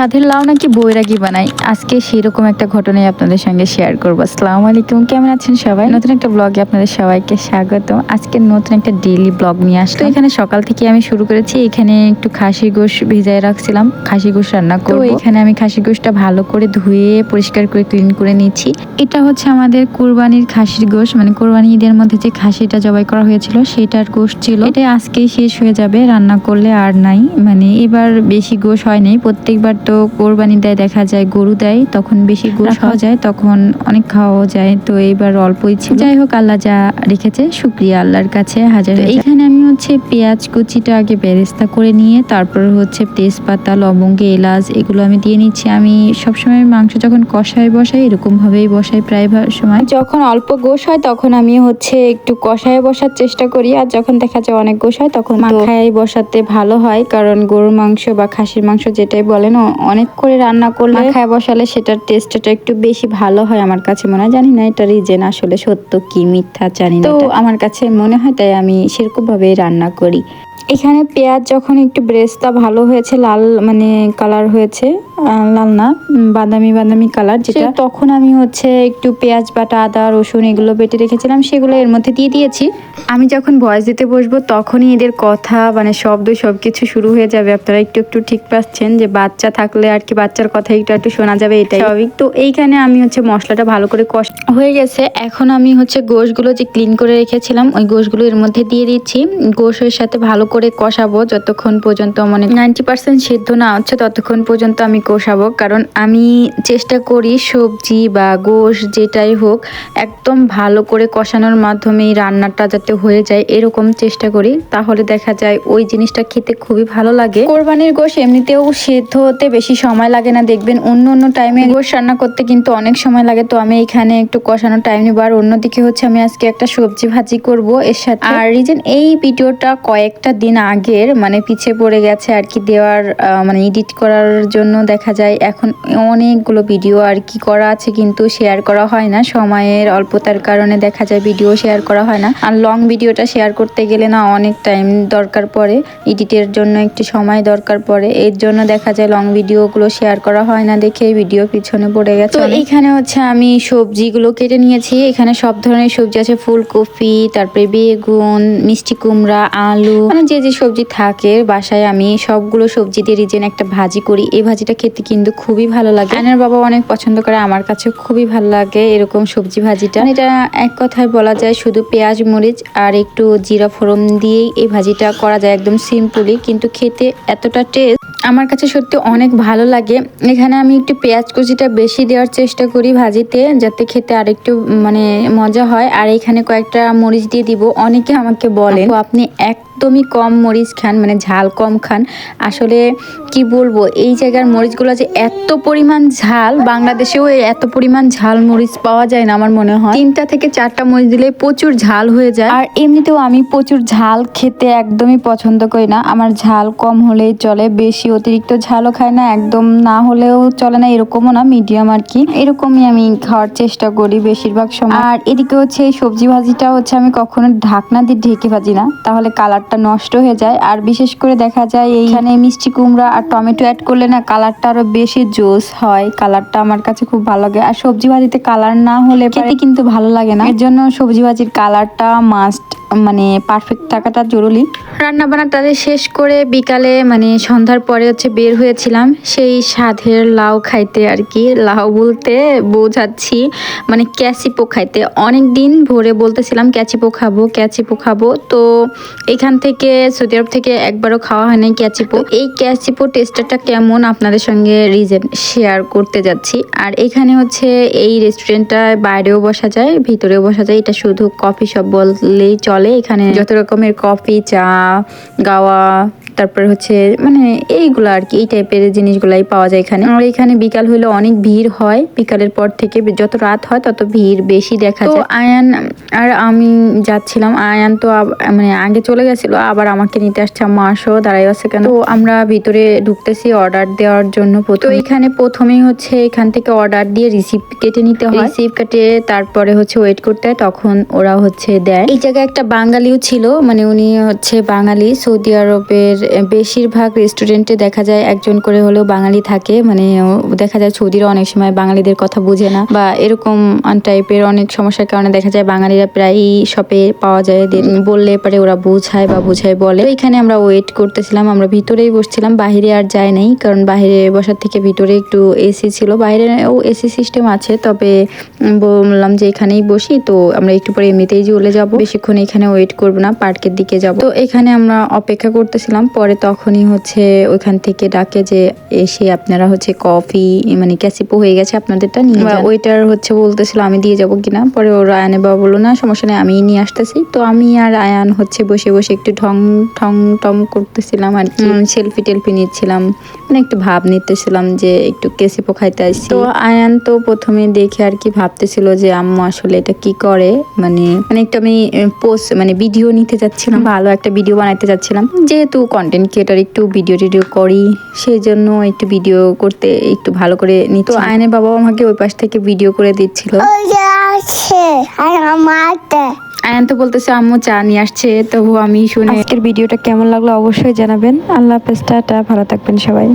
সাধের লাউ নাকি বৈরাগী বানাই? আজকে সেরকম একটা ঘটনাই আপনাদের সঙ্গে শেয়ার করব। আসসালামু আলাইকুম কেমন আছেন সবাই? নতুন একটা ব্লগে আপনাদের সবাইকে স্বাগত আজকে নতুন একটা ডেইলি ব্লগ নিয়ে আসলো এখানে সকাল থেকে আমি শুরু করেছি। এখানে একটু খাসি গোশ ভিজায় রাখছিলাম। খাসি গোশ রান্না করব। এখানে আমি খাসি গোশটা ভালো করে ধুয়ে পরিষ্কার করে ক্লিন করে নিচ্ছি। এটা হচ্ছে আমাদের কুরবানির খাসির গোশ। মানে কোরবানি ঈদের মধ্যে যে খাসিটা জবাই করা হয়েছিল সেটার গোশ ছিল। এটা আজকেই শেষ হয়ে যাবে। রান্না করলে আর নাই। মানে এবার বেশি গোশ হয় নাই। প্রত্যেকবার তো কোরবানি দেয় দেখা যায় গরু দেয় তখন বেশি গোশ খাওয়া যায় তখন অনেক খাওয়াও যায়। তো এইবার অল্পই ছিল। যাই হোক আল্লাহ যা রেখেছে শুক্রিয়া আল্লাহর কাছে। হাজার। এখানে আমি হচ্ছে পেঁয়াজ কুচিটা আগে বেরেস্তা করে নিয়ে তারপর হচ্ছে তেজপাতা লবঙ্গ এলাচ এগুলো আমি দিয়ে নিচ্ছি। আমি সবসময় মাংস যখন কষায় বসাই এরকম ভাবেই বসাই প্রায় সময়। যখন অল্প গোশ হয় তখন আমি হচ্ছে একটু কষায় বসার চেষ্টা করি। আর যখন দেখা যায় অনেক গোশ হয় তখন মাখায় বসাতে ভালো হয়। কারণ গরুর মাংস বা খাসির মাংস যেটাই বলেন অনেক করে রান্না করলে খায় বসালে সেটার টেস্টটা একটু বেশি ভালো হয় আমার কাছে মনে হয়। জানি না এটা রিজেন আসলে সত্য কি মিথ্যা জানি না তো আমার কাছে মনে হয় তাই আমি সেরকম ভাবে রান্না করি। এখানে পেঁয়াজ যখন একটু ব্রেস্তা ভালো হয়েছে লাল মানে কালার হয়েছে লাল না বাদামি বাদামি কালার যেটা তখন আমি হচ্ছে একটু পেঁয়াজ বাটা আদা রসুন এগুলো বেটে রেখেছিলাম সেগুলো এর মধ্যে দিয়ে দিয়েছি। আমি যখন ভয়েস দিতে বসবো তখনই এদের কথা মানে শব্দ সবকিছু শুরু হয়ে যাবে। আপনারা একটু একটু ঠিক পাচ্ছেন যে বাচ্চা থাকলে আর কি বাচ্চার কথা একটু একটু শোনা যাবে এটাই। স্বাভাবিক। তো এইখানে আমি হচ্ছে মশলাটা ভালো করে কষ হয়ে গেছে। এখন আমি হচ্ছে গোশগুলো যে ক্লিন করে রেখেছিলাম ওই গোশগুলো এর মধ্যে দিয়ে দিচ্ছি। গোশের সাথে ভালো করে কষাবো যতক্ষণ পর্যন্ত মানে নাইনটি পার্সেন্ট সিদ্ধ না হচ্ছে ততক্ষণ পর্যন্ত আমি কষাবো। কারণ আমি চেষ্টা করি সবজি বা গোশ যেটাই হোক একদম ভালো করে কষানোর মাধ্যমে রান্নাটা যাতে হয়ে যায় এরকম চেষ্টা করি। তাহলে দেখা যায় ওই জিনিসটা খেতে খুবই ভালো লাগে। কোরবানির গোশ এমনিতেও সেদ্ধ হতে বেশি সময় লাগে না। দেখবেন অন্য অন্য টাইমে গোশ রান্না করতে কিন্তু অনেক সময় লাগে। তো আমি এখানে একটু কষানোর টাইম নিব। আর অন্যদিকে হচ্ছে আমি আজকে একটা সবজি ভাজি করব এর সাথে। আর রিজেন এই ভিডিওটা কয়েকটা দিন আগের মানে পিছে পড়ে গেছে আর কি দেওয়ার মানে এডিট করার জন্য দেখা যায় এখন অনেকগুলো ভিডিও আর কি করা আছে কিন্তু শেয়ার করা হয় না। সময়ের অল্পতার কারণে দেখা যায় ভিডিও শেয়ার করা হয় না। আর লং ভিডিওটা শেয়ার করতে গেলে না অনেক টাইম দরকার পড়ে। এডিটের জন্য একটু সময় দরকার পড়ে। এর জন্য দেখা যায় লং ভিডিওগুলো শেয়ার করা হয় না দেখে ভিডিও পিছনে পড়ে গেছে তো এখানে হচ্ছে আমি সবজিগুলো কেটে নিয়েছি। এখানে সব ধরনের সবজি আছে ফুলকপি তারপরে বেগুন মিষ্টি কুমড়া আলু। মানে যে যে সবজি থাকে বাসায় আমি সবগুলো সবজি দিয়ে রিজেন একটা ভাজি করি। এই ভাজিটা খেতে কিন্তু খুবই ভালো লাগে। আয়নার বাবা অনেক পছন্দ করে আমার কাছে খুবই ভালো লাগে এরকম সবজি ভাজিটা। এটা এক কথায় বলা যায় শুধু পেঁয়াজ মরিচ আর একটু জিরা ফোড়ন দিয়েই এই ভাজিটা করা যায় একদম সিম্পলি কিন্তু খেতে এতটা টেস্ট আমার কাছে সত্যি অনেক ভালো লাগে। এখানে আমি একটু পেঁয়াজ কুচিটা বেশি দেওয়ার চেষ্টা করি ভাজিতে যাতে খেতে আরেকটু মানে মজা হয়। আর এখানে কয়েকটা মরিচ দিয়ে দিব। অনেকে আমাকে বলেন "আপু, আপনি একদমই কম মরিচ খান মানে ঝাল কম খান। আসলে কি বলব, এই জায়গার মরিচগুলো যে এত পরিমাণ ঝাল, বাংলাদেশেও এত পরিমাণ ঝাল মরিচ পাওয়া যায় না আমার মনে হয়। তিনটা থেকে চারটা মরিচ দিলে প্রচুর ঝাল হয়ে যায়। আর এমনিতেও আমি প্রচুর ঝাল খেতে একদমই পছন্দ করি না। আমার ঝাল কম হলেই চলে, বেশি অতিরিক্ত ঝালও খাই না, একদম না হলেও চলে না, এরকমও না মিডিয়াম আর কি। এরকমই আমি খাওয়ার চেষ্টা করি বেশিরভাগ সময়। আর এদিকে হচ্ছে এই সবজি ভাজিটা হচ্ছে আমি কখনো ঢাকনা দিয়ে ঢেকে ভাজি না। তাহলে কালারটা নষ্ট হয়ে যায়। আর বিশেষ করে দেখা যায় এইখানে মিষ্টি কুমড়া আর টমেটো অ্যাড করলে না কালারটা আরও বেশি জোস হয়। কালারটা আমার কাছে খুব ভালো লাগে। আর সবজি ভাজিতে কালার না হলে খেতে কিন্তু ভালো লাগে না। এর জন্য সবজি ভাজির কালারটা মাস্ট মানে পারফেক্ট থাকাটা জরুরি। রান্না বান্না তাদের শেষ করে বিকালে মানে সন্ধ্যার পরে হচ্ছে বের হয়েছিলাম। সেই স্বাদের লাউ খাইতে আর কি। লাউ বলতে বোঝাচ্ছি মানে ক্যাচিপো খাইতে। অনেক দিন ভোরে বলতেছিলাম ক্যাচিপো খাব ক্যাচিপো খাব। তো এখান থেকে সৌদি আরব থেকে একবারও খাওয়া হয় ক্যাচিপো। এই ক্যাচিপো টেস্টারটা কেমন আপনাদের সঙ্গে রিজেন শেয়ার করতে যাচ্ছি। আর এখানে হচ্ছে এই রেস্টুরেন্টটা বাইরেও বসা যায়, ভিতরেও বসা যায়। এটা শুধু কফি শপ বললেই চলে। এখানে যত রকমের কফি চা, গাওয়া তারপর হচ্ছে মানে এইগুলো আর কি এই টাইপের জিনিসগুলাই পাওয়া যায় এখানে। আর এখানে বিকাল হলে অনেক ভিড় হয়। বিকালের পর থেকে যত রাত হয় তত ভিড় বেশি দেখা যায়। তো আয়ান আর আমি যাচ্ছিলাম। আয়ান তো মানে আগে চলে গেছিল আবার আমাকে নিতে আসছে। আম্মা আসো দাঁড়াই আছে কেন? তো আমরা ভিতরে ঢুকতেছি অর্ডার দেওয়ার জন্য তো এখানে প্রথমেই হচ্ছে এখান থেকে অর্ডার দিয়ে রিসিপ্ট কেটে নিতে হয়। রিসিপ্ট কেটে তারপরে হচ্ছে ওয়েট করতে হয় তখন ওরা হচ্ছে দেয়। এই জায়গায় একটা বাঙালিও ছিল মানে উনি হচ্ছে বাঙালি সৌদি আরবের বেশিরভাগ রেস্টুরেন্টে দেখা যায় একজন করে হলেও বাঙালি থাকে। মানে দেখা যায় সৌদিরা অনেক সময় বাঙালিদের কথা বুঝে না। বা এরকম টাইপের অনেক সমস্যার কারণে দেখা যায় বাঙালিরা প্রায়ই শপে পাওয়া যায়। বললে পরে ওরা বুঝায় বা বুঝায় বলে। এখানে আমরা ওয়েট করতেছিলাম, আমরা ভিতরেই বসছিলাম বাইরে আর যায় নাই। কারণ বাইরে বসার থেকে ভিতরে একটু এসি ছিল। বাইরে ও এসি সিস্টেম আছে, তবে বললাম যে এখানেই বসি। তো আমরা একটু পরে এমনিতেই চলে যাব। বেশিক্ষণ এখানে ওয়েট করব না পার্কের দিকে যাব। তো এখানে আমরা অপেক্ষা করতেছিলাম। পরে তখনই হচ্ছে ওইখান থেকে ডাকে যে এসে আপনারা হচ্ছে কফি মানে ক্যাসিপো হয়ে গেছে আপনাদেরটা নিয়ে যান। ওইটার হচ্ছে বলতেছিল আমি দিয়ে যাব কিনা? পরে ওরা আয়ানে বাবা বলল না সমস্যা নেই আমি নিয়ে আসতেছি। তো আমি আর আয়ান হচ্ছে বসে বসে একটু ঢং ঠং টম করতেছিলাম আর কি। সেলফি টেলফি নিচ্ছিলাম মানে একটু ভাব নিতেছিলাম যে একটু ক্যাসিপো খাইতে আসছি তো আয়ান তো প্রথমে দেখে আর কি ভাবতেছিল যে আম্মু আসলে এটা কি করে? মানে মানে একটু আমি পোস্ট মানে ভিডিও নিতে যাচ্ছিলাম ভালো একটা ভিডিও বানাইতে যাচ্ছিলাম যেহেতু কন্টেন্ট ক্রিয়েটার একটু ভিডিও টিডিও করি সেই জন্য একটু ভিডিও করতে একটু ভালো করে নিত আয়নের বাবা আমাকে ওই পাশ থেকে ভিডিও করে দিচ্ছিল। আয়ান তো বলতেছে আম্মু চা নিয়ে আসছে। তবু আমি শুনে আজকের ভিডিওটা কেমন লাগল অবশ্যই জানাবেন। আল্লাহ হাফেজ টাটা ভালো থাকবেন সবাই।